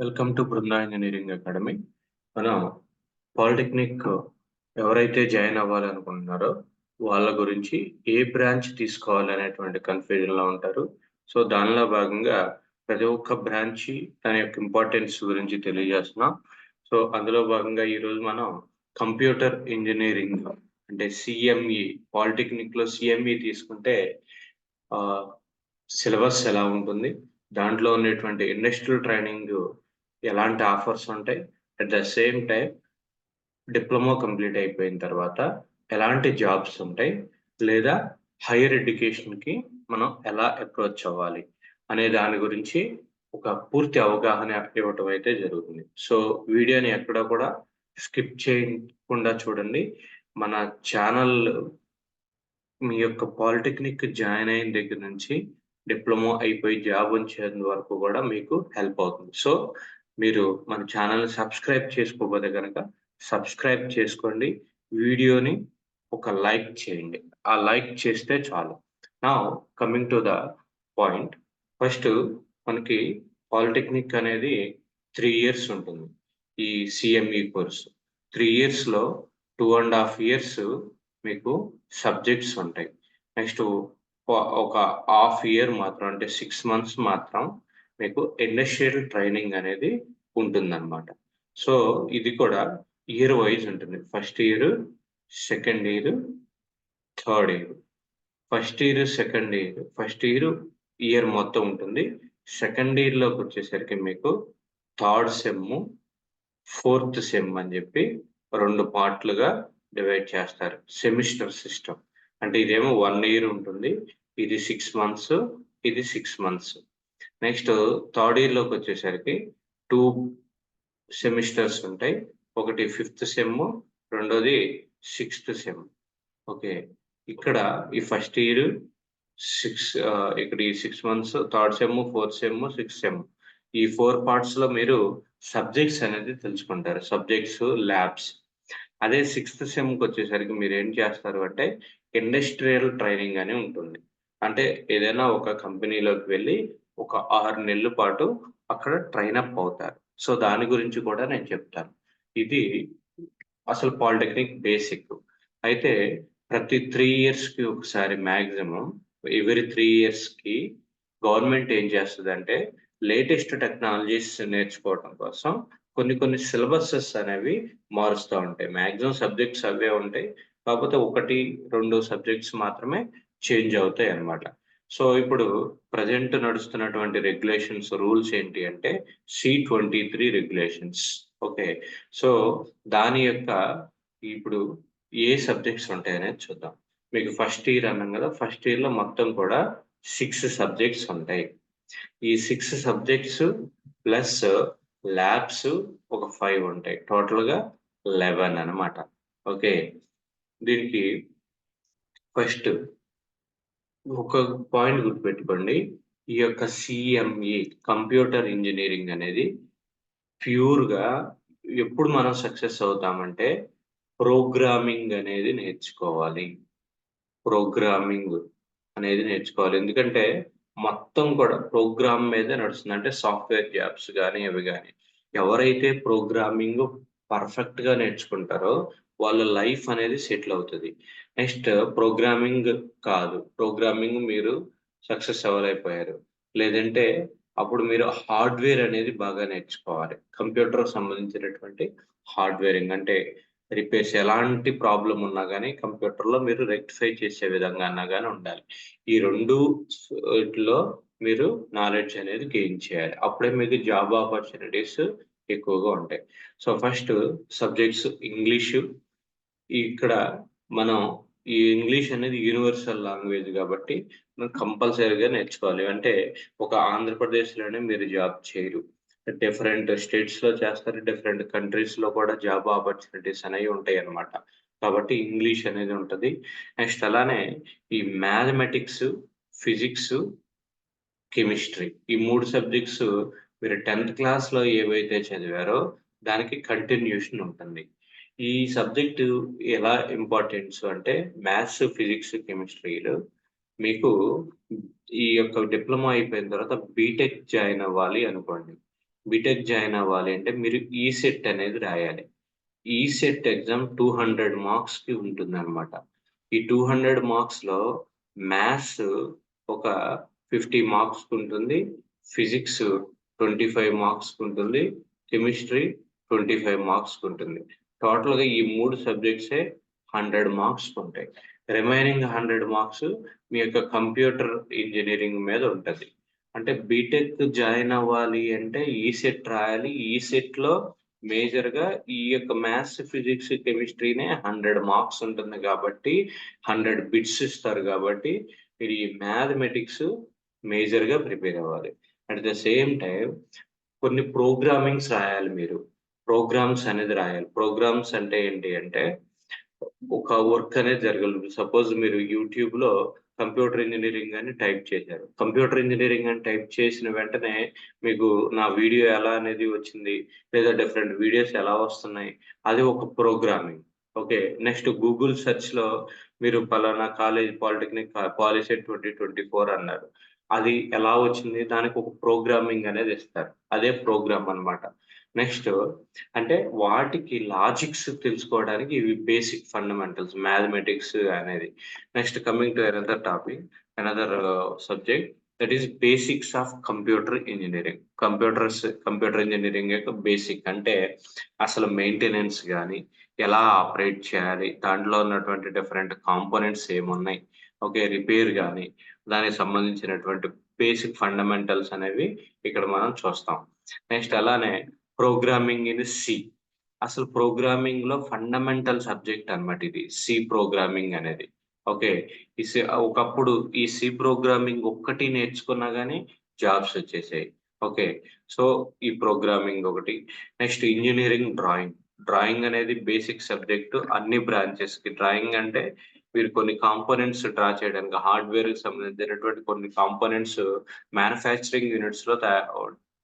Welcome to Brinda Engineering Academy. మనం polytechnic ఎవరైతే join అవ్వాలనుకుంటున్నారో వాళ్ళ గురించి ఏ బ్రాంచ్ తీసుకోవాలి అనేటువంటి కన్ఫ్యూజన్ ఉంటారు. సో దానిలో భాగంగా ప్రతి ఒక్క బ్రాంచ్ దాని యొక్క ఇంపార్టెన్స్ గురించి తెలియజేస్తున్నాం. సో అందులో భాగంగా ఈ రోజు మనం కంప్యూటర్ ఇంజనీరింగ్ అంటే సిఎంఈ పాలిటెక్నిక్లో సిఎంఈ తీసుకుంటే సిలబస్ ఎలా ఉంటుంది? దాంట్లో ఉండేటువంటి ఇండస్ట్రియల్ ట్రైనింగ్ ఎలాంటి ఆఫర్స్ ఉంటాయి? At the same time diploma complete అయిపోయిన తర్వాత ఎలాంటి జాబ్స్ ఉంటాయి? లేదా హైయర్ ఎడ్యుకేషన్కి మనం ఎలా అప్రోచ్ అవ్వాలి? అనే దాని గురించి ఒక పూర్తి అవగాహన ఇవ్వటం అయితే జరుగుతుంది. సో వీడియోని ఎక్కడ కూడా స్కిప్ చేయకుండా చూడండి. మన ఛానల్ మీ యొక్క పాలిటెక్నిక్ జాయిన్ అయిన దగ్గర నుంచి డిప్లొమా అయిపోయి జాబ్ వచ్చేంత వరకు కూడా మీకు హెల్ప్ అవుతుంది. సో మీరు మన ఛానల్ని సబ్స్క్రైబ్ చేసుకోబోతే కనుక సబ్స్క్రైబ్ చేసుకోండి. వీడియోని ఒక లైక్ చేయండి. ఆ లైక్ చేస్తే చాలు. నా coming to the point first మనకి పాలిటెక్నిక్ అనేది త్రీ ఇయర్స్ ఉంటుంది. ఈ సిఎంఈ కోర్సు. త్రీ ఇయర్స్లో టూ అండ్ హాఫ్ ఇయర్స్ మీకు సబ్జెక్ట్స్ ఉంటాయి. నెక్స్ట్ ఒక హాఫ్ ఇయర్ మాత్రం అంటే సిక్స్ మంత్స్ మాత్రం మీకు ఇండస్ట్రియల్ ట్రైనింగ్ అనేది ఉంటుందన్నమాట. సో ఇది కూడా ఇయర్ వైజ్ ఉంటుంది. First year second year third year. First year second year. First year year మొత్తం ఉంటుంది. సెకండ్ ఇయర్లోకి వచ్చేసరికి మీకు థర్డ్ సెమ్ ఫోర్త్ సెమ్ అని చెప్పి రెండు పార్ట్లుగా డివైడ్ చేస్తారు. Semester system. అంటే ఇదేమో వన్ ఇయర్ ఉంటుంది. ఇది సిక్స్ మంత్స్ ఇది సిక్స్ మంత్స్. నెక్స్ట్ థర్డ్ ఇయర్లోకి వచ్చేసరికి టూ సెమిస్టర్స్ ఉంటాయి. ఒకటి ఫిఫ్త్ సెమ్ రెండోది సిక్స్త్ సెమ్. ఓకే. ఇక్కడ ఈ ఫస్ట్ ఇయర్ సిక్స్ ఇక్కడ ఈ six months third sem fourth sem sixth sem. ఈ ఫోర్ పార్ట్స్లో మీరు సబ్జెక్ట్స్ అనేది తెలుసుకుంటారు. Subjects labs. అదే సిక్స్త్ సెమ్కి వచ్చేసరికి మీరు ఏం చేస్తారు అంటే ఇండస్ట్రియల్ ట్రైనింగ్ అని ఉంటుంది. అంటే ఏదైనా ఒక కంపెనీలోకి వెళ్ళి ఒక ఆరు నెలల పాటు అక్కడ ట్రైన్ అప్ అవుతారు. సో దాని గురించి కూడా నేను చెప్తాను. ఇది అసలు పాలిటెక్నిక్ బేసిక్. అయితే ప్రతి త్రీ ఇయర్స్కి ఒకసారి మ్యాక్సిమం ఎవ్రీ త్రీ ఇయర్స్కి గవర్నమెంట్ ఏం చేస్తుందంటే లేటెస్ట్ టెక్నాలజీస్ నేర్చుకోవడం కోసం కొన్ని కొన్ని సిలబసెస్ అనేవి మారుస్తూ ఉంటాయి. మ్యాక్సిమం సబ్జెక్ట్స్ అవే ఉంటాయి. కాకపోతే ఒకటి రెండు సబ్జెక్ట్స్ మాత్రమే చేంజ్ అవుతాయి అన్నమాట. సో ఇప్పుడు ప్రజెంట్ నడుస్తున్నటువంటి రెగ్యులేషన్స్ రూల్స్ ఏంటి అంటే C twenty three regulations okay. So దాని యొక్క ఇప్పుడు ఏ సబ్జెక్ట్స్ ఉంటాయి అనేది చూద్దాం. మీకు ఫస్ట్ ఇయర్ అన్నాం కదా ఫస్ట్ ఇయర్లో మొత్తం కూడా సిక్స్ సబ్జెక్ట్స్ ఉంటాయి. ఈ సిక్స్ సబ్జెక్ట్స్ ప్లస్ ల్యాబ్స్ ఒక ఫైవ్ ఉంటాయి. టోటల్గా లెవెన్ అనమాట ఓకే. దీనికి ఫస్ట్ ఒక పాయింట్ గుర్తుపెట్టుకోండి. ఈ యొక్క సిఎంఈ కంప్యూటర్ ఇంజనీరింగ్ అనేది ప్యూర్గా ఎప్పుడు మనం సక్సెస్ అవుతామంటే ప్రోగ్రామింగ్ అనేది నేర్చుకోవాలి. ప్రోగ్రామింగ్ అనేది నేర్చుకోవాలి. ఎందుకంటే మొత్తం కూడా ప్రోగ్రామ్ మీద నడుస్తుంది. అంటే సాఫ్ట్వేర్ జాబ్స్ కానీ అవి కానీ ఎవరైతే ప్రోగ్రామింగ్ పర్ఫెక్ట్గా నేర్చుకుంటారో వాళ్ళ లైఫ్ అనేది సెటిల్ అవుతుంది. నెక్స్ట్ ప్రోగ్రామింగ్ కాదు. ప్రోగ్రామింగ్ మీరు సక్సెస్ అయిపోయారు లేదంటే అప్పుడు మీరు హార్డ్వేర్ అనేది బాగా నేర్చుకోవాలి. కంప్యూటర్ సంబంధించినటువంటి హార్డ్వేరింగ్ అంటే రిపేర్స్ ఎలాంటి ప్రాబ్లం ఉన్నా కానీ కంప్యూటర్లో మీరు రెక్టిఫై చేసే విధంగా అన్నా కానీ ఉండాలి. ఈ రెండు వీటిలో మీరు నాలెడ్జ్ అనేది గెయిన్ చేయాలి. అప్పుడే మీకు జాబ్ ఆపర్చునిటీస్ ఎక్కువగా ఉంటాయి. సో ఫస్ట్ సబ్జెక్ట్స్ ఇంగ్లీషు ఇక్కడ మనం ఈ ఇంగ్లీష్ అనేది యూనివర్సల్ లాంగ్వేజ్ కాబట్టి మనం కంపల్సరీగా నేర్చుకోవాలి. అంటే ఒక ఆంధ్రప్రదేశ్లోనే మీరు జాబ్ చేయరు. డిఫరెంట్ స్టేట్స్లో చేస్తారు డిఫరెంట్ కంట్రీస్లో కూడా జాబ్ ఆపర్చునిటీస్ అనేవి ఉంటాయి అన్నమాట కాబట్టి ఇంగ్లీష్ అనేది ఉంటుంది. నెక్స్ట్ అలానే ఈ మ్యాథమెటిక్స్ ఫిజిక్స్ కెమిస్ట్రీ ఈ మూడు సబ్జెక్ట్స్ మీరు టెన్త్ క్లాస్లో ఏవైతే చదివారో దానికి కంటిన్యూషన్ ఉంటుంది. ఈ సబ్జెక్ట్ ఎలా ఇంపార్టెన్స్ అంటే మ్యాథ్స్ ఫిజిక్స్ కెమిస్ట్రీలు. మీకు ఈ యొక్క డిప్లొమా అయిపోయిన తర్వాత బీటెక్ జాయిన్ అవ్వాలి అనుకోండి. బీటెక్ జాయిన్ అవ్వాలి అంటే మీరు ఈ సెట్ అనేది రాయాలి. ఈ సెట్ ఎగ్జామ్ టూ హండ్రెడ్ మార్క్స్కి ఉంటుంది అనమాట ఈ టూ హండ్రెడ్ మార్క్స్లో మ్యాథ్స్ ఒక ఫిఫ్టీ మార్క్స్ ఉంటుంది ఫిజిక్స్ ట్వంటీ ఫైవ్ మార్క్స్ ఉంటుంది కెమిస్ట్రీ ట్వంటీ ఫైవ్ మార్క్స్ ఉంటుంది. టోటల్గా ఈ మూడు సబ్జెక్ట్సే హండ్రెడ్ మార్క్స్ ఉంటాయి. రిమైనింగ్ హండ్రెడ్ మార్క్స్ మీ యొక్క కంప్యూటర్ ఇంజనీరింగ్ మీద ఉంటుంది. అంటే బీటెక్ జాయిన్ అవ్వాలి అంటే ఈ సెట్ రాయాలి. ఈ సెట్లో మేజర్గా ఈ యొక్క మ్యాథ్స్ ఫిజిక్స్ కెమిస్ట్రీనే హండ్రెడ్ మార్క్స్ ఉంటుంది కాబట్టి హండ్రెడ్ బిట్స్ ఇస్తారు కాబట్టి మీరు ఈ మ్యాథమెటిక్స్ మేజర్గా ప్రిపేర్ అవ్వాలి. అట్ ద సేమ్ టైం కొన్ని ప్రోగ్రామింగ్స్ రాయాలి మీరు. ప్రోగ్రామ్స్ అనేది రాయాలి. ప్రోగ్రామ్స్ అంటే ఏంటి అంటే ఒక వర్క్ అనేది జరగలేదు. సపోజ్ మీరు యూట్యూబ్లో కంప్యూటర్ ఇంజనీరింగ్ అని టైప్ చేశారు. కంప్యూటర్ ఇంజనీరింగ్ అని టైప్ చేసిన వెంటనే మీకు నా వీడియో ఎలా అనేది వచ్చింది? లేదా డిఫరెంట్ వీడియోస్ ఎలా వస్తున్నాయి? అది ఒక ప్రోగ్రామింగ్. ఓకే. నెక్స్ట్ గూగుల్ సెర్చ్లో మీరు పలానా college polytechnic POLYCET twenty twenty four అన్నారు. అది ఎలా వచ్చింది? దానికి ఒక ప్రోగ్రామింగ్ అనేది ఇస్తారు. అదే ప్రోగ్రామ్ అన్నమాట. నెక్స్ట్ అంటే వాటికి లాజిక్స్ తెలుసుకోవడానికి ఇవి బేసిక్ ఫండమెంటల్స్ మ్యాథమెటిక్స్ అనేది. Next coming to another topic another subject that is basics of computer engineering computers computer engineering యొక్క బేసిక్ అంటే అసలు మెయింటెనెన్స్ కానీ ఎలా ఆపరేట్ చేయాలి దాంట్లో ఉన్నటువంటి డిఫరెంట్ కాంపోనెంట్స్ ఏమున్నాయి ఓకే రిపేర్ కానీ దానికి సంబంధించినటువంటి బేసిక్ ఫండమెంటల్స్ అనేవి ఇక్కడ మనం చూస్తాం. నెక్స్ట్ అలానే ప్రోగ్రామింగ్ ఇన్ సి అసలు ప్రోగ్రామింగ్లో ఫండమెంటల్ సబ్జెక్ట్ అనమాట ఇది. సి ప్రోగ్రామింగ్ అనేది. ఓకే ఈ సి ఒకప్పుడు ఈ సి ప్రోగ్రామింగ్ ఒక్కటి నేర్చుకున్నా కానీ జాబ్స్ వచ్చేసాయి. ఓకే సో ఈ ప్రోగ్రామింగ్ ఒకటి. నెక్స్ట్ ఇంజనీరింగ్ డ్రాయింగ్ డ్రాయింగ్ అనేది బేసిక్ సబ్జెక్ట్ అన్ని బ్రాంచెస్కి. డ్రాయింగ్ అంటే మీరు కొన్ని కాంపోనెంట్స్ డ్రా చేయడానికి హార్డ్వేర్కి సంబంధించినటువంటి కొన్ని కాంపోనెంట్స్ మ్యానుఫ్యాక్చరింగ్ యూనిట్స్లో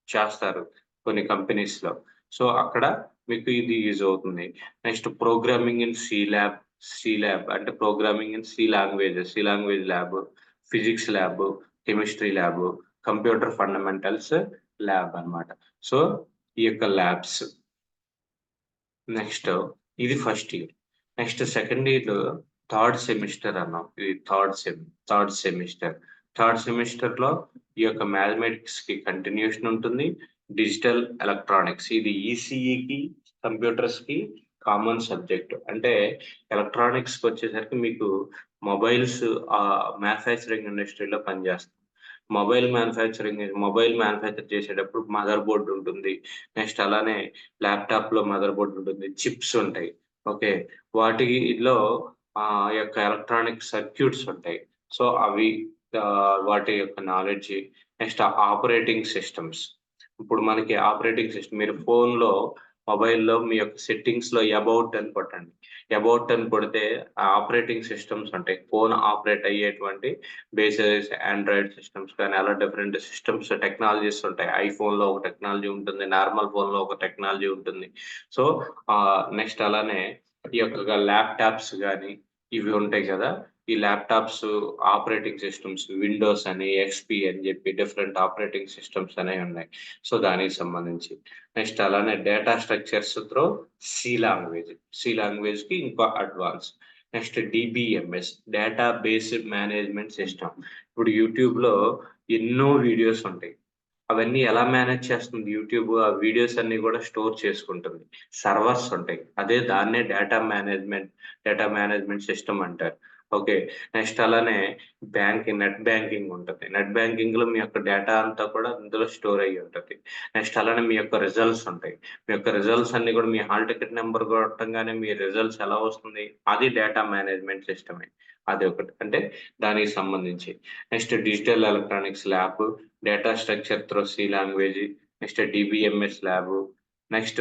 చేస్తారు. కొన్ని కంపెనీస్లో. సో అక్కడ మీకు ఇది యూజ్ అవుతుంది. Next programming in C lab C lab అంటే programming in C language C language lab physics lab chemistry lab computer fundamentals lab అనమాట సో ఈ యొక్క ల్యాబ్స్ నెక్స్ట్ ఇది first year next second year third semester అన్నాం ఇది third sem third semester third సెమిస్టర్లో ఈ యొక్క మ్యాథమెటిక్స్కి కంటిన్యూషన్ ఉంటుంది. Digital electronics. ఇది ఈసీఈకి కంప్యూటర్స్కి కామన్ సబ్జెక్ట్. అంటే ఎలక్ట్రానిక్స్కి వచ్చేసరికి మీకు మొబైల్స్ ఆ మ్యానుఫ్యాక్చరింగ్ ఇండస్ట్రీలో పనిచేస్తాం. మొబైల్ మ్యానుఫ్యాక్చరింగ్ మొబైల్ మ్యానుఫ్యాక్చర్ చేసేటప్పుడు మదర్ బోర్డు ఉంటుంది. నెక్స్ట్ అలానే ల్యాప్టాప్లో మదర్ బోర్డు ఉంటుంది. చిప్స్ ఉంటాయి. ఓకే? వాటిలో ఆ యొక్క ఎలక్ట్రానిక్ సర్క్యూట్స్ ఉంటాయి. సో అవి వాటి యొక్క నాలెడ్జ్. Next operating systems. ఇప్పుడు మనకి ఆపరేటింగ్ సిస్టమ్ మీరు ఫోన్లో మొబైల్లో మీ యొక్క సెట్టింగ్స్లో అబౌట్ అని కొట్టండి. అబౌట్ అని కొడితే ఆపరేటింగ్ సిస్టమ్స్ ఉంటాయి ఫోన్ ఆపరేట్ అయ్యేటువంటి బేసెస్ ఆండ్రాయిడ్ సిస్టమ్స్ కానీ అలా డిఫరెంట్ సిస్టమ్స్ టెక్నాలజీస్ ఉంటాయి. ఐఫోన్లో ఒక టెక్నాలజీ ఉంటుంది నార్మల్ ఫోన్లో ఒక టెక్నాలజీ ఉంటుంది. సో నెక్స్ట్ అలానే ఈ యొక్క ల్యాప్టాప్స్ కానీ ఇవి ఉంటాయి కదా. ఈ ల్యాప్టాప్స్ ఆపరేటింగ్ సిస్టమ్స్ విండోస్ అని ఎక్స్పి అని చెప్పి డిఫరెంట్ ఆపరేటింగ్ సిస్టమ్స్ అనేవి ఉన్నాయి. సో దానికి సంబంధించి. నెక్స్ట్ అలానే data structures through C language. C లాంగ్వేజ్కి ఇంకా advance. Next DBMS data base management system. ఇప్పుడు యూట్యూబ్లో ఎన్నో వీడియోస్ ఉంటాయి. అవన్నీ ఎలా మేనేజ్ చేస్తుంది యూట్యూబ్? ఆ వీడియోస్ అన్ని కూడా స్టోర్ చేసుకుంటుంది. సర్వర్స్ ఉంటాయి. అదే దాన్నే data management data management system అంటారు. ఓకే. నెక్స్ట్ అలానే బ్యాంక్ నెట్ బ్యాంకింగ్ ఉంటుంది. నెట్ బ్యాంకింగ్లో మీ యొక్క డేటా అంతా కూడా ఇందులో స్టోర్ అయ్యి ఉంటుంది. నెక్స్ట్ అలానే మీ యొక్క రిజల్ట్స్ ఉంటాయి. మీ యొక్క రిజల్ట్స్ అన్ని కూడా మీ హాల్ టికెట్ నెంబర్ కొట్టంగానే మీ రిజల్ట్స్ ఎలా వస్తుంది? అది డేటా మేనేజ్మెంట్ సిస్టమే. అది ఒకటి. అంటే దానికి సంబంధించి. Next digital electronics lab data structure through C language next DBMS lab next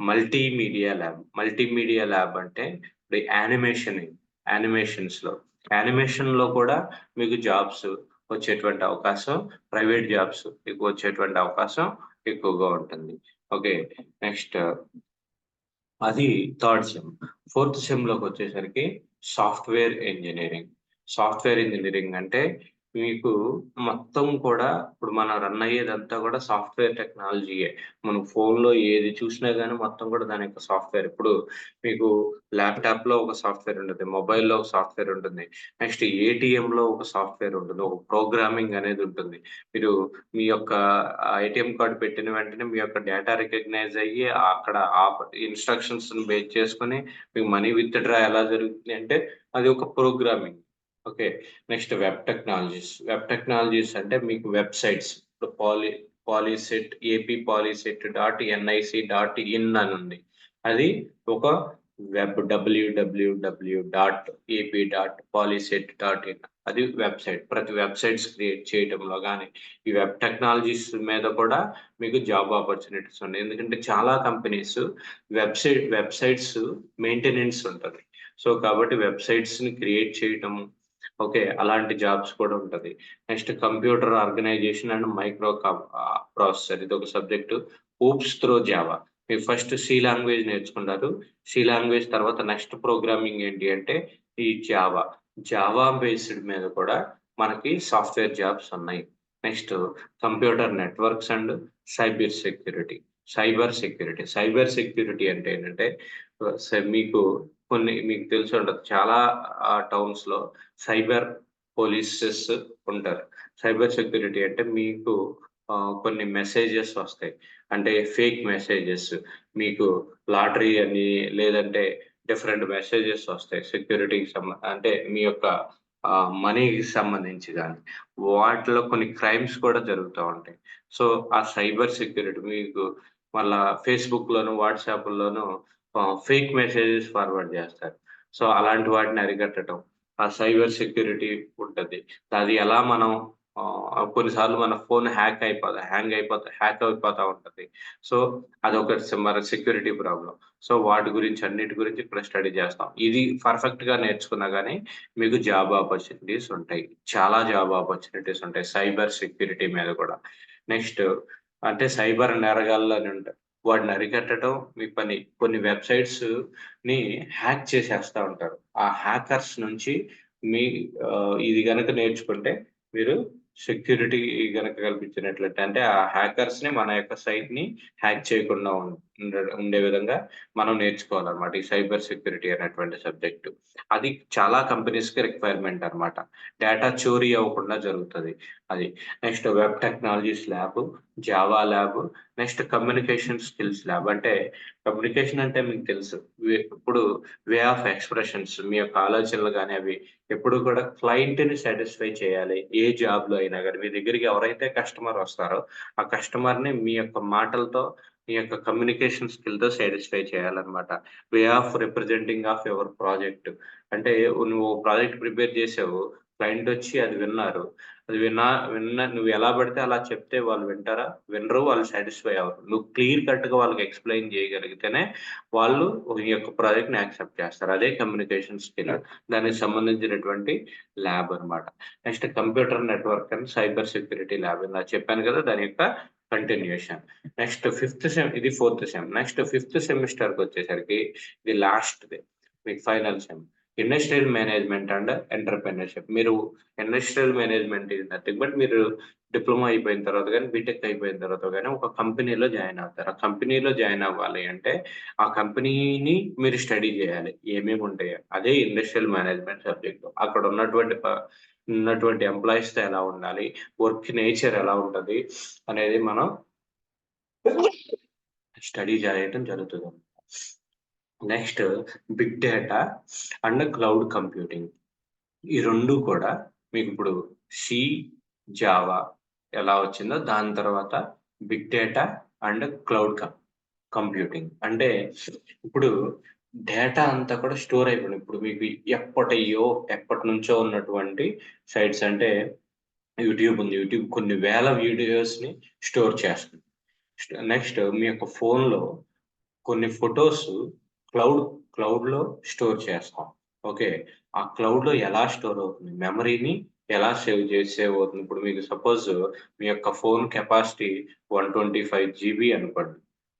multimedia lab. Multimedia lab అంటే ఇప్పుడు యానిమేషన్ యానిమేషన్స్లో యానిమేషన్లో కూడా మీకు జాబ్స్ వచ్చేటువంటి అవకాశం ప్రైవేట్ జాబ్స్ మీకు వచ్చేటువంటి అవకాశం ఎక్కువగా ఉంటుంది. ఓకే నెక్స్ట్ అది థర్డ్ సెమ్ ఫోర్త్ సెమ్లోకి వచ్చేసరికి సాఫ్ట్వేర్ ఇంజనీరింగ్ సాఫ్ట్వేర్ ఇంజనీరింగ్ అంటే మీకు మొత్తం కూడా ఇప్పుడు మనం రన్ అయ్యేదంతా కూడా సాఫ్ట్‌వేర్ టెక్నాలజీయే. మనం ఫోన్‌లో ఏది చూసినా కానీ మొత్తం కూడా దాని యొక్క సాఫ్ట్‌వేర్. ఇప్పుడు మీకు ల్యాప్‌టాప్‌లో ఒక సాఫ్ట్‌వేర్ ఉంటుంది మొబైల్‌లో ఒక సాఫ్ట్‌వేర్ ఉంటుంది. నెక్స్ట్ ఏటీఎంలో ఒక సాఫ్ట్‌వేర్ ఉంటుంది. ఒక ప్రోగ్రామింగ్ అనేది ఉంటుంది. మీరు మీ యొక్క ఏటీఎం కార్డు పెట్టిన వెంటనే మీ యొక్క డేటా రికగ్నైజ్ అయ్యి అక్కడ ఆ ఇన్‌స్ట్రక్షన్స్‌ని బేస్ చేసుకొని మీకు మనీ విత్‌డ్రా ఎలా జరుగుతుంది అంటే అది ఒక programming. Okay. Next web technologies. Web technologies అంటే మీకు వెబ్‌సైట్స్ ఇప్పుడు పాలి POLYCET AP POLYCET dot NIC dot in అని ఉంది. అది ఒక web WWW dot AP dot POLYCET dot in అది వెబ్‌సైట్. ప్రతి వెబ్‌సైట్స్ క్రియేట్ చేయటంలో కానీ ఈ వెబ్ టెక్నాలజీస్ మీద కూడా మీకు జాబ్ ఆపర్చునిటీస్ ఉన్నాయి. ఎందుకంటే చాలా కంపెనీస్ వెబ్‌సైట్ వెబ్‌సైట్స్ మెయింటెనెన్స్ ఉంటుంది సో, కాబట్టి వెబ్‌సైట్స్‌ని క్రియేట్ చేయటము ఓకే. అలాంటి జాబ్స్ కూడా ఉంటుంది next computer organization and microprocessor ఇది ఒక ఇదొక సబ్జెక్టు. OOPS through Java. మీరు ఫస్ట్ సి లాంగ్వేజ్ నేర్చుకుంటారు. సి లాంగ్వేజ్ తర్వాత నెక్స్ట్ ప్రోగ్రామింగ్ ఏంటి అంటే ఈ జావా. జావా బేస్డ్ మీద కూడా మనకి సాఫ్ట్‌వేర్ జాబ్స్ ఉన్నాయి. Next computer networks and cyber security. Cyber security. Cyber security అంటే ఏంటంటే మీకు కొన్ని మీకు తెలిసి ఉండదు. చాలా టౌన్స్లో సైబర్ పోలీసెస్ ఉంటారు. సైబర్ సెక్యూరిటీ అంటే మీకు కొన్ని మెసేజెస్ వస్తాయి. అంటే ఫేక్ మెసేజెస్ మీకు లాటరీ అని లేదంటే డిఫరెంట్ మెసేజెస్ వస్తాయి. సెక్యూరిటీకి సంబంధ అంటే మీ యొక్క మనీకి సంబంధించి కానీ వాటిలో కొన్ని క్రైమ్స్ కూడా జరుగుతూ ఉంటాయి. సో, ఆ సైబర్ సెక్యూరిటీ మీకు మళ్ళా ఫేస్‌బుక్‌లోను, వాట్సాప్లోను ఫేక్ మెసేజెస్ ఫార్వర్డ్ చేస్తారు. సో, అలాంటి వాటిని అరికట్టడం. ఆ సైబర్ సెక్యూరిటీ ఉంటుంది అది ఎలా మనం కొన్నిసార్లు మన ఫోన్ హ్యాక్ అయిపోతా హ్యాంగ్ అయిపోతా హ్యాక్ అయిపోతా ఉంటుంది సో, అదొక స్ మన సెక్యూరిటీ ప్రాబ్లం సో, వాటి గురించి అన్నిటి గురించి ఇక్కడ స్టడీ చేస్తాం. ఇది పర్ఫెక్ట్గా నేర్చుకున్నా కానీ మీకు జాబ్ ఆపర్చునిటీస్ ఉంటాయి. చాలా జాబ్ ఆపర్చునిటీస్ ఉంటాయి. సైబర్ సెక్యూరిటీ మీద కూడా. నెక్స్ట్ అంటే సైబర్ నేరగాల్లో అని ఉంటాయి వాడిని అరికట్టడం మీ పని. కొన్ని వెబ్సైట్స్ని హ్యాక్ చేసేస్తా ఉంటారు. ఆ హ్యాకర్స్ నుంచి మీ ఇది కనుక నేర్చుకుంటే మీరు సెక్యూరిటీ కనుక కల్పించినట్లయితే అంటే ఆ హ్యాకర్స్‌ని మన యొక్క సైట్ని హ్యాక్ చేయకుండా ఉండదు ఉండే విధంగా మనం నేర్చుకోవాలన్నమాట. ఈ సైబర్ సెక్యూరిటీ అనేటువంటి సబ్జెక్టు. అది చాలా కంపెనీస్‌కి రిక్వైర్మెంట్ అన్నమాట. డేటా చోరీ అవ్వకుండా జరుగుతుంది అది. Next web technologies lab, Java lab, next communication skills lab. అంటే కమ్యూనికేషన్ అంటే మీకు తెలుసు. ఇప్పుడు వే ఆఫ్ ఎక్స్‌ప్రెషన్స్ మీ యొక్క ఆలోచనలు కానీ అవి ఎప్పుడు కూడా క్లయింట్‌ని సాటిస్ఫై చేయాలి. ఏ జాబ్‌లో అయినా కానీ మీ దగ్గరికి ఎవరైతే కస్టమర్ వస్తారో ఆ కస్టమర్‌ని మీ యొక్క మాటలతో మీ యొక్క కమ్యూనికేషన్ స్కిల్‌తో సాటిస్ఫై చేయాలన్నమాట. Way of representing of your project. అంటే నువ్వు ప్రాజెక్ట్ ప్రిపేర్ చేసావు. క్లయింట్ వచ్చి అది విన్నారు. అది విన్నా విన్న నువ్వు ఎలా పడితే అలా చెప్తే వాళ్ళు వింటారా? వినరు. వాళ్ళు సాటిస్ఫై అవ్వరు. నువ్వు క్లియర్ కట్‌గా వాళ్ళకి ఎక్స్‌ప్లెయిన్ చేయగలిగితేనే వాళ్ళు నీ యొక్క ప్రాజెక్ట్‌ని యాక్సెప్ట్ చేస్తారు. అదే కమ్యూనికేషన్ స్కిల్. దానికి సంబంధించినటువంటి ల్యాబ్ అన్నమాట. Next computer network and cyber security lab అని చెప్పాను కదా! దాని యొక్క కంటిన్యూషన్. నెక్స్ట్ ఫిఫ్త్ సెమ్ ఇది ఫోర్త్ సెమ్. నెక్స్ట్ ఫిఫ్త్ సెమిస్టర్‌కొచ్చేసరికి ఇది లాస్ట్‌ది. మీకు final sem. Industrial management and entrepreneurship. మీరు ఇండస్ట్రియల్ మేనేజ్మెంట్ ఇది నథింగ్ బట్ మీరు డిప్లొమా అయిపోయిన తర్వాత కానీ బీటెక్ అయిపోయిన తర్వాత కానీ ఒక కంపెనీలో జాయిన్ అవుతారు. ఆ కంపెనీలో జాయిన్ అవ్వాలి అంటే ఆ కంపెనీని మీరు స్టడీ చేయాలి. ఏమేమి ఉంటాయో. అదే ఇండస్ట్రియల్ మేనేజ్మెంట్ సబ్జెక్ట్. అక్కడ ఉన్నటువంటి ఉన్నటువంటి ఎంప్లాయీస్‌తో ఎలా ఉండాలి? వర్క్ నేచర్ ఎలా ఉంటుంది అనేది మనం స్టడీ చేయటం జరుగుతుంది next big data and cloud computing. ఈ రెండు కూడా మీకు ఇప్పుడు సి, జావా ఎలా వచ్చిందో దాని తర్వాత big data and cloud com computing. అంటే ఇప్పుడు డేటా అంతా కూడా స్టోర్ అయిపోయింది. ఇప్పుడు మీకు ఎప్పటియో నుంచో ఉన్నటువంటి సైట్స్ అంటే యూట్యూబ్ ఉంది. యూట్యూబ్ కొన్ని వేల వీడియోస్‌ని స్టోర్ చేస్తుంది. నెక్స్ట్ మీ యొక్క ఫోన్‌లో కొన్ని ఫొటోస్ క్లౌడ్ క్లౌడ్‌లో స్టోర్ చేస్తాం. ఓకే. ఆ క్లౌడ్‌లో ఎలా స్టోర్ అవుతుంది? మెమరీని ఎలా సేవ్ చేసి సేవ్ అవుతుంది? ఇప్పుడు మీకు సపోజ్ మీ యొక్క ఫోన్ కెపాసిటీ 125 జీబీ అనుకోండి.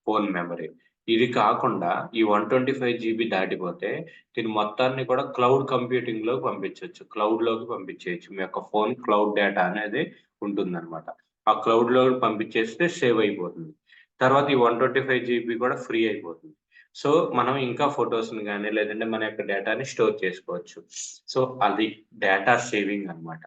Phone memory. ఇది కాకుండా ఈ వన్ ట్వంటీ ఫైవ్ జీబీ దాటిపోతే దీని మొత్తాన్ని కూడా క్లౌడ్ కంప్యూటింగ్లోకి పంపించవచ్చు క్లౌడ్లోకి పంపించేయచ్చు. మీ యొక్క ఫోన్ క్లౌడ్ డేటా అనేది ఉంటుందన్నమాట. ఆ క్లౌడ్లో పంపించేస్తే సేవ్ అయిపోతుంది. తర్వాత ఈ వన్ ట్వంటీ ఫైవ్ జీబీ కూడా ఫ్రీ అయిపోతుంది. సో మనం ఇంకా ఫొటోస్ని కానీ లేదంటే మన యొక్క డేటాని స్టోర్ చేసుకోవచ్చు. సో అది డేటా సేవింగ్ అన్నమాట.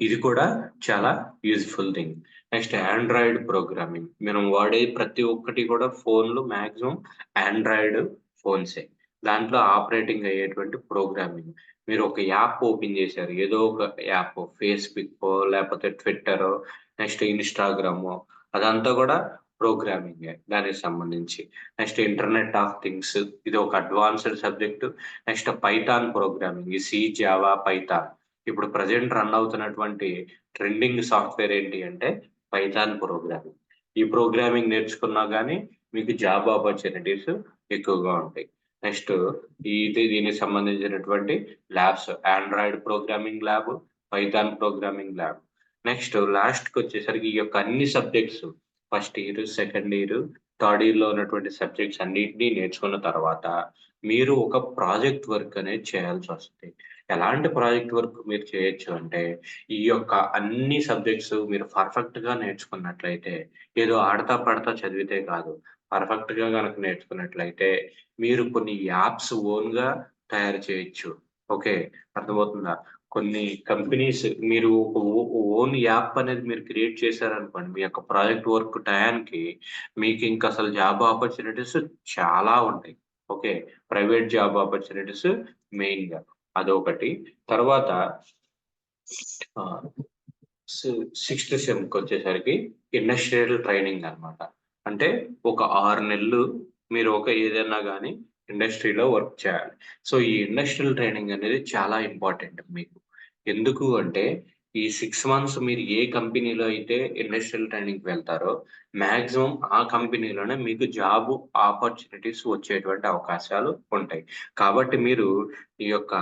ఇది కూడా చాలా useful thing next Android programming మనం వాడే ప్రతి ఒక్కటి కూడా ఫోన్లు మ్యాక్సిమం ఆండ్రాయిడ్ ఫోన్సే దాంట్లో ఆపరేటింగ్ అయ్యేటువంటి ప్రోగ్రామింగ్ మీరు ఒక యాప్ ఓపెన్ చేశారు ఏదో ఒక యాప్ ఫేస్బుక్ లేకపోతే ట్విట్టర్ నెక్స్ట్ ఇన్స్టాగ్రామ్ అదంతా కూడా ప్రోగ్రామింగ్ దానికి సంబంధించి. నెక్స్ట్ ఇంటర్నెట్ ఆఫ్ థింగ్స్ ఇది ఒక advanced subject next Python programming ఈ సి జావా పైథాన్ ఇప్పుడు ప్రజెంట్ రన్ అవుతున్నటువంటి ట్రెండింగ్ సాఫ్ట్వేర్ ఏంటి అంటే పైథాన్ ప్రోగ్రామింగ్. ఈ ప్రోగ్రామింగ్ నేర్చుకున్నా కానీ మీకు జాబ్ ఆపర్చునిటీస్ ఎక్కువగా ఉంటాయి. నెక్స్ట్ ఇది దీనికి సంబంధించినటువంటి labs. Android programming lab Python programming lab. Next లాస్ట్కి వచ్చేసరికి ఈ యొక్క అన్ని subjects first year second year third ఇయర్లో ఉన్నటువంటి సబ్జెక్ట్స్ అన్నింటినీ నేర్చుకున్న తర్వాత మీరు ఒక ప్రాజెక్ట్ వర్క్ అనేది చేయాల్సి వస్తుంది. ఎలాంటి ప్రాజెక్ట్ వర్క్ మీరు చేయొచ్చు అంటే ఈ యొక్క అన్ని సబ్జెక్ట్స్ మీరు పర్ఫెక్ట్గా నేర్చుకున్నట్లయితే ఏదో ఆడతా పడతా చదివితే కాదు పర్ఫెక్ట్గా కనుక నేర్చుకున్నట్లయితే మీరు కొన్ని యాప్స్ ఓన్గా తయారు చేయొచ్చు. ఓకే అర్థమవుతుందా? కొన్ని కంపెనీస్ మీరు ఓన్ యాప్ అనేది మీరు క్రియేట్ చేశారనుకోండి మీ యొక్క ప్రాజెక్ట్ వర్క్ టయానికి మీకు ఇంకా అసలు జాబ్ ఆపర్చునిటీస్ చాలా ఉంటాయి. ఓకే ప్రైవేట్ జాబ్ ఆపర్చునిటీస్ మెయిన్గా అదొకటి. తర్వాత సిక్స్త్ సెమ్కి వచ్చేసరికి ఇండస్ట్రియల్ ట్రైనింగ్ అనమాట అంటే ఒక ఆరు నెలలు మీరు ఒక ఏదైనా కానీ ఇండస్ట్రీలో వర్క్ చేయాలి. సో ఈ ఇండస్ట్రియల్ ట్రైనింగ్ అనేది చాలా ఇంపార్టెంట్ మీకు. ఎందుకు అంటే ఈ సిక్స్ మంత్స్ మీరు ఏ కంపెనీలో అయితే ఇండస్ట్రియల్ ట్రైనింగ్ వెళ్తారో మాక్సిమం ఆ కంపెనీలోనే మీకు జాబ్ ఆపర్చునిటీస్ వచ్చేటువంటి అవకాశాలు ఉంటాయి. కాబట్టి మీరు ఈ యొక్క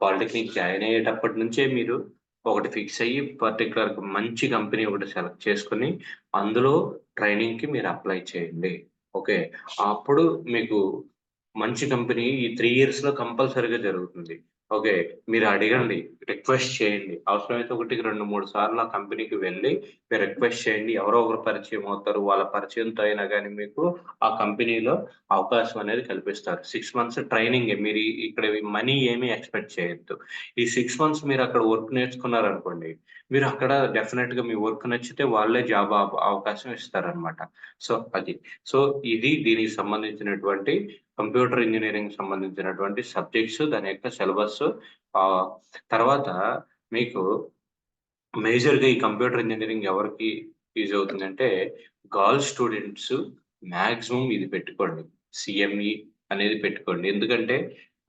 పాలిటెక్నిక్ జాయిన్ అయ్యేటప్పటి నుంచే మీరు ఒకటి ఫిక్స్ అయ్యి పర్టికులర్ మంచి కంపెనీ ఒకటి సెలెక్ట్ చేసుకుని అందులో ట్రైనింగ్కి మీరు అప్లై చేయండి. ఓకే అప్పుడు మీకు మంచి కంపెనీ ఈ త్రీ ఇయర్స్లో కంపల్సరీగా జరుగుతుంది. ఓకే మీరు అడగండి రిక్వెస్ట్ చేయండి. అవసరమైతే ఒకటికి రెండు మూడు సార్లు ఆ కంపెనీకి వెళ్ళి మీరు రిక్వెస్ట్ చేయండి. ఎవరో ఒకరు పరిచయం అవుతారు వాళ్ళ పరిచయంతో అయినా కానీ మీకు ఆ కంపెనీలో అవకాశం అనేది కల్పిస్తారు. సిక్స్ మంత్స్ ట్రైనింగ్ మీరు ఇక్కడ మనీ ఏమీ ఎక్స్పెక్ట్ చేయొద్దు. ఈ సిక్స్ మంత్స్ మీరు అక్కడ వర్క్ నేర్చుకున్నారనుకోండి మీరు అక్కడ డెఫినెట్గా మీ వర్క్ నచ్చితే వాళ్ళే జాబ్ అవకాశం ఇస్తారనమాట సో అది. సో ఇది దీనికి సంబంధించినటువంటి కంప్యూటర్ ఇంజనీరింగ్ సంబంధించినటువంటి సబ్జెక్ట్స్ దాని యొక్క సిలబస్ తర్వాత మీకు మేజర్గా ఈ కంప్యూటర్ ఇంజనీరింగ్ ఎవరికి యూజ్ అవుతుందంటే గర్ల్ స్టూడెంట్స్ మ్యాక్సిమం ఇది పెట్టుకోండి. సిఎంఈ అనేది పెట్టుకోండి. ఎందుకంటే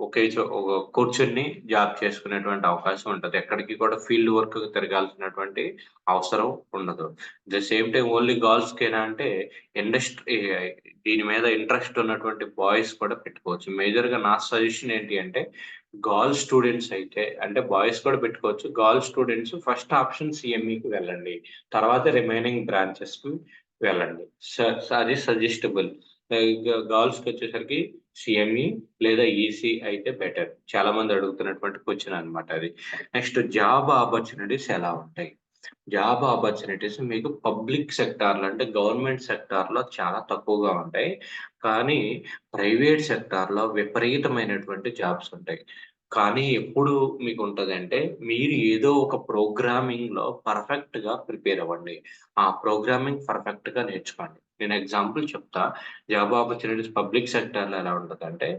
ఒకే ఒక కూర్చొని జాబ్ చేసుకునేటువంటి అవకాశం ఉంటుంది. ఎక్కడికి కూడా ఫీల్డ్ వర్క్ తిరగాల్సినటువంటి అవసరం ఉండదు. ద సేమ్ టైం ఓన్లీ గర్ల్స్కేనా అంటే ఇండస్ట్రీ దీని మీద ఇంట్రెస్ట్ ఉన్నటువంటి బాయ్స్ కూడా పెట్టుకోవచ్చు. మేజర్గా నా సజెషన్ ఏంటి అంటే గర్ల్స్ స్టూడెంట్స్ అయితే అంటే బాయ్స్ కూడా పెట్టుకోవచ్చు. గర్ల్స్ స్టూడెంట్స్ ఫస్ట్ ఆప్షన్ సిఎంఈకి వెళ్ళండి. తర్వాత రిమైనింగ్ బ్రాంచెస్కి వెళ్ళండి అది సజెస్టబుల్. గర్ల్స్కి వచ్చేసరికి సిఎంఈ లేదా ఈసీ అయితే బెటర్ చాలా మంది అడుగుతున్నటువంటి క్వశ్చన్ అనమాట అది. నెక్స్ట్ జాబ్ ఆపర్చునిటీస్ ఎలా ఉంటాయి? జాబ్ ఆపర్చునిటీస్ మీకు పబ్లిక్ సెక్టార్లు అంటే గవర్నమెంట్ సెక్టార్లో చాలా తక్కువగా ఉంటాయి. కానీ ప్రైవేట్ సెక్టార్లో విపరీతమైనటువంటి జాబ్స్ ఉంటాయి. కానీ ఎప్పుడు మీకు ఉంటుందంటే మీరు ఏదో ఒక ప్రోగ్రామింగ్లో పర్ఫెక్ట్గా ప్రిపేర్ అవ్వండి. ఆ ప్రోగ్రామింగ్ పర్ఫెక్ట్గా నేర్చుకోండి. నేను ఎగ్జాంపుల్ చెప్తా. జాబ్ ఆపర్చునిటీస్ పబ్లిక్ సెక్టర్లో ఎలా ఉంటుంది అంటే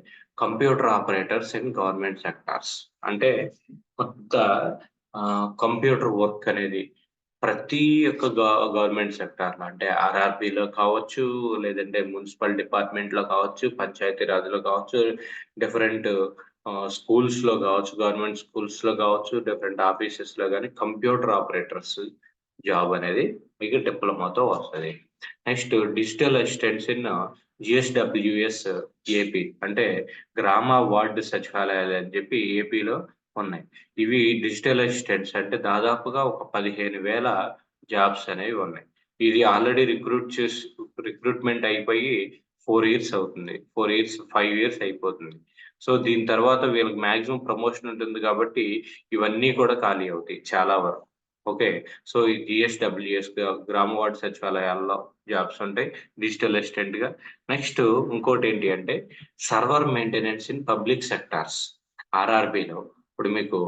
computer operators in government sectors అంటే కొత్త కంప్యూటర్ వర్క్ అనేది ప్రతి ఒక్క గవర్నమెంట్ సెక్టార్లో అంటే ఆర్ఆర్బిలో కావచ్చు లేదంటే మున్సిపల్ డిపార్ట్మెంట్లో కావచ్చు పంచాయతీ రాజ్లో కావచ్చు డిఫరెంట్ స్కూల్స్లో కావచ్చు గవర్నమెంట్ స్కూల్స్లో కావచ్చు డిఫరెంట్ ఆఫీసెస్లో కానీ కంప్యూటర్ ఆపరేటర్స్ జాబ్ అనేది మీకు డిప్లొమాతో వస్తుంది. Next digital assistants in GSWS AP. అంటే గ్రామ వార్డు సచివాలయాలు అని చెప్పి ఏపీలో ఉన్నాయి. ఇవి డిజిటల్ అసిస్టెంట్స్ అంటే దాదాపుగా ఒక పదిహేను వేల జాబ్స్ అనేవి ఉన్నాయి. ఇది ఆల్రెడీ రిక్రూట్ చేసి రిక్రూట్మెంట్ అయిపోయి ఫోర్ ఇయర్స్ అవుతుంది. ఫోర్ ఇయర్స్ ఫైవ్ ఇయర్స్ అయిపోతుంది. సో దీని తర్వాత వీళ్ళకి మాక్సిమం ప్రమోషన్ ఉంటుంది కాబట్టి ఇవన్నీ కూడా ఖాళీ అవుతాయి చాలా వరకు. ఓకే. సో ఈ జిఎస్డబ్ల్యూఎస్ గ్రామ వార్డు సచివాలయాల్లో జాబ్స్ ఉంటాయి డిజిటల్ అసిస్టెంట్గా నెక్స్ట్ ఇంకోటి ఏంటి అంటే server maintenance in public sectors ఆర్ఆర్బిలో. ఇప్పుడు మీకు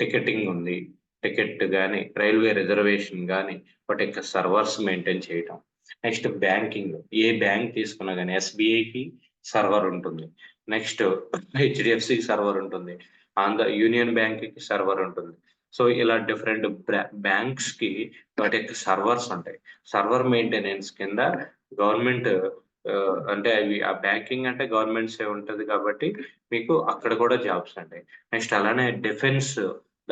టికెటింగ్ ఉంది టికెట్ కానీ రైల్వే రిజర్వేషన్ కానీ వాటి యొక్క సర్వర్స్ మెయింటైన్ చేయటం. నెక్స్ట్ బ్యాంకింగ్ ఏ బ్యాంక్ తీసుకున్నా కానీ ఎస్బీఐకి సర్వర్ ఉంటుంది. నెక్స్ట్ హెచ్డిఎఫ్సి సర్వర్ ఉంటుంది. ఆంధ్ర యూనియన్ బ్యాంక్కి సర్వర్ ఉంటుంది. సో ఇలా డిఫరెంట్ బ్యాంక్స్కి వాటి యొక్క సర్వర్స్ ఉంటాయి. సర్వర్ మెయింటెనెన్స్ కింద గవర్నమెంట్ uh, అంటే అవి ఆ బ్యాంకింగ్ అంటే గవర్నమెంట్స్ ఏ ఉంటది కాబట్టి మీకు అక్కడ కూడా జాబ్స్ ఉంటాయి. నెక్స్ట్ అలానే డిఫెన్స్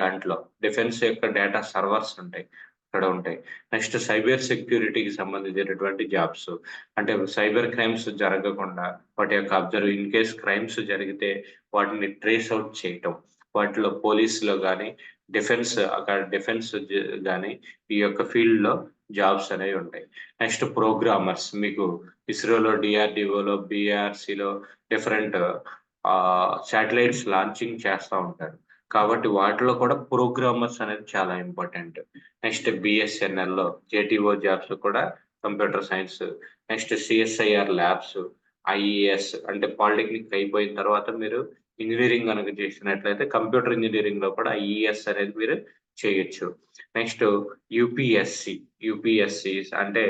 దాంట్లో డిఫెన్స్ యొక్క డేటా సర్వర్స్ ఉంటాయి. అక్కడ ఉంటాయి. నెక్స్ట్ సైబర్ సెక్యూరిటీకి సంబంధించినటువంటి జాబ్స్ అంటే సైబర్ క్రైమ్స్ జరగకుండా వాటి యొక్క అబ్జర్వ్ ఇన్ కేస్ క్రైమ్స్ జరిగితే వాటిని ట్రేస్ అవుట్ చేయటం. వాటిలో పోలీసులో కానీ డిఫెన్స్ అక్కడ డిఫెన్స్ కానీ ఈ యొక్క ఫీల్డ్లో జాబ్స్ అనేవి ఉంటాయి. నెక్స్ట్ ప్రోగ్రామర్స్ మీకు ఇస్రోలో డిఆర్డిఓలో బీఆర్సీలో డిఫరెంట్ శాటిలైట్స్ లాంచింగ్ చేస్తూ ఉంటారు. కాబట్టి వాటిలో కూడా ప్రోగ్రామర్స్ అనేది చాలా ఇంపార్టెంట్. నెక్స్ట్ బిఎస్ఎన్ఎల్లో జేటీఓ జాబ్స్ కూడా computer science next CSIR labs IES అంటే పాలిటెక్నిక్ అయిపోయిన తర్వాత మీరు ఇంజనీరింగ్ కనుక చేసినట్లయితే కంప్యూటర్ ఇంజనీరింగ్లో కూడా ఐఈఎస్ అనేది మీరు చేయొచ్చు. నెక్స్ట్ యూపీఎస్సి యూపీఎస్సి అంటే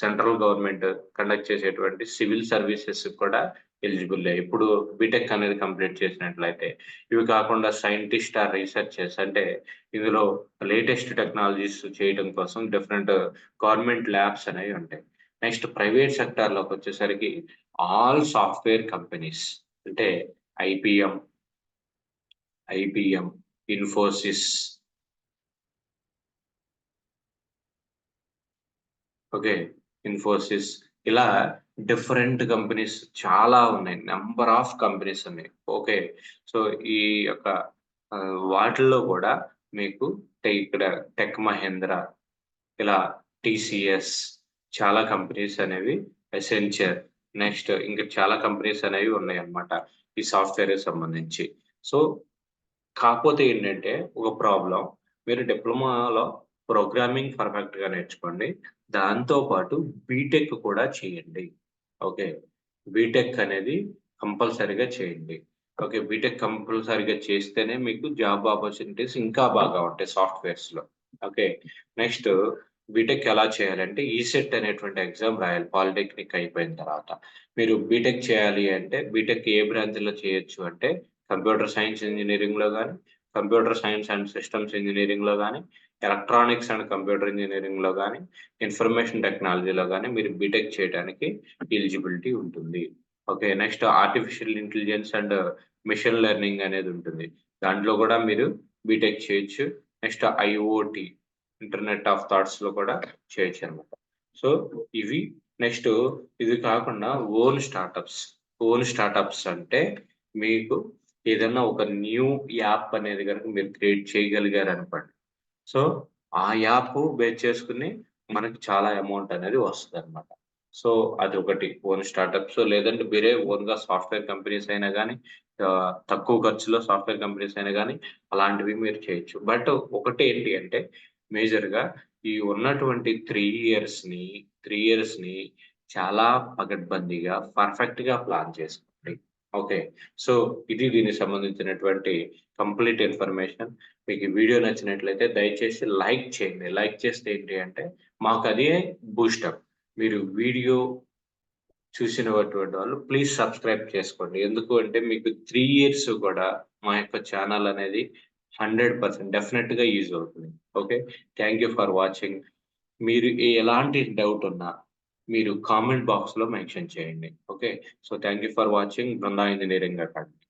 సెంట్రల్ గవర్నమెంట్ కండక్ట్ చేసేటువంటి సివిల్ సర్వీసెస్ కూడా ఎలిజిబుల్ ఇప్పుడు బీటెక్ అనేది కంప్లీట్ చేసినట్లయితే ఇవి కాకుండా సైంటిస్ట్ ఆర్ రీసెర్చర్స్ అంటే ఇందులో లేటెస్ట్ టెక్నాలజీస్ చేయడం కోసం డిఫరెంట్ గవర్నమెంట్ ల్యాబ్స్ అనేవి ఉంటాయి. నెక్స్ట్ ప్రైవేట్ సెక్టార్లోకి వచ్చేసరికి ఆల్ సాఫ్ట్వేర్ కంపెనీస్ అంటే IBM IBM Infosys. Okay Infosys. ఇలా డిఫరెంట్ కంపెనీస్ చాలా ఉన్నాయి. నెంబర్ ఆఫ్ కంపెనీస్ ఉన్నాయి. ఓకే సో ఈ యొక్క వాటిల్లో కూడా మీకు ఇక్కడ టెక్ మహేంద్ర ఇలా టిసిఎస్ చాలా కంపెనీస్ అనేవి ఎసెన్చర్ నెక్స్ట్ ఇంకా చాలా కంపెనీస్ అనేవి ఉన్నాయి అన్నమాట ఈ సాఫ్ట్వేర్ సంబంధించి. సో కాకపోతే ఏంటంటే ఒక ప్రాబ్లం మీరు డిప్లొమాలో ప్రోగ్రామింగ్ పర్ఫెక్ట్గా నేర్చుకోండి దాంతో పాటు బీటెక్ కూడా చేయండి. ఓకే? బీటెక్ అనేది కంపల్సరీగా చేయండి. ఓకే? బీటెక్ కంపల్సరీగా చేస్తేనే మీకు జాబ్ ఆపర్చునిటీస్ ఇంకా బాగా ఉంటాయి సాఫ్ట్వేర్స్లో ఓకే? నెక్స్ట్ బీటెక్ ఎలా చేయాలంటే ఈసెట్ అనేటువంటి ఎగ్జామ్ రాయాలి పాలిటెక్నిక్ అయిపోయిన తర్వాత. మీరు బీటెక్ చేయాలి అంటే బీటెక్ ఏ బ్రాంచ్లో చేయొచ్చు అంటే కంప్యూటర్ సైన్స్ ఇంజనీరింగ్లో కానీ కంప్యూటర్ సైన్స్ అండ్ సిస్టమ్స్ ఇంజనీరింగ్లో కానీ ఎలక్ట్రానిక్స్ అండ్ కంప్యూటర్ ఇంజనీరింగ్లో కానీ ఇన్ఫర్మేషన్ టెక్నాలజీలో కానీ మీరు బీటెక్ చేయడానికి ఎలిజిబిలిటీ ఉంటుంది. Okay next artificial intelligence and machine learning అనేది ఉంటుంది. దాంట్లో కూడా మీరు బీటెక్ చేయొచ్చు. నెక్స్ట్ ఐఓటి ఇంటర్నెట్ ఆఫ్ థాట్స్లో కూడా చేయొచ్చు అనమాట సో ఇవి నెక్స్ట్ ఇది కాకుండా ఓన్ స్టార్టప్స్. ఓన్ స్టార్టప్స్ అంటే మీకు ఏదైనా ఒక న్యూ యాప్ అనేది కనుక మీరు క్రియేట్ చేయగలిగారు అనుకోండి సో ఆ యాప్ బేస్ చేసుకుని మనకి చాలా అమౌంట్ అనేది వస్తుంది అనమాట సో అది ఒకటి. ఓన్ స్టార్టప్స్ లేదంటే మీరే ఓన్గా సాఫ్ట్వేర్ కంపెనీస్ అయినా కానీ తక్కువ ఖర్చులో సాఫ్ట్వేర్ కంపెనీస్ అయినా కానీ అలాంటివి మీరు చేయొచ్చు. బట్ ఒకటి ఏంటి అంటే మేజర్గా ఈ ఉన్నటువంటి త్రీ ఇయర్స్ని త్రీ ఇయర్స్ని చాలా పగడ్బందీగా పర్ఫెక్ట్గా ప్లాన్ చేసుకోండి. ఓకే సో ఇది దీనికి సంబంధించినటువంటి కంప్లీట్ ఇన్ఫర్మేషన్ మీకు వీడియో నచ్చినట్లయితే దయచేసి లైక్ చేయండి. లైక్ చేస్తే ఏంటి అంటే మాకు అదే బూస్టప్ మీరు వీడియో చూసినటువంటి వాళ్ళు ప్లీజ్ సబ్స్క్రైబ్ చేసుకోండి. ఎందుకు అంటే మీకు త్రీ ఇయర్స్ కూడా మా యొక్క ఛానల్ అనేది హండ్రెడ్ పర్సెంట్ డెఫినెట్గా యూజ్ అవుతుంది. Okay? Thank you for watching. మీరు ఎలాంటి డౌట్ ఉన్నా మీరు కామెంట్ బాక్స్లో మెన్షన్ చేయండి. Okay? So thank you for watching. Brinda engineering academy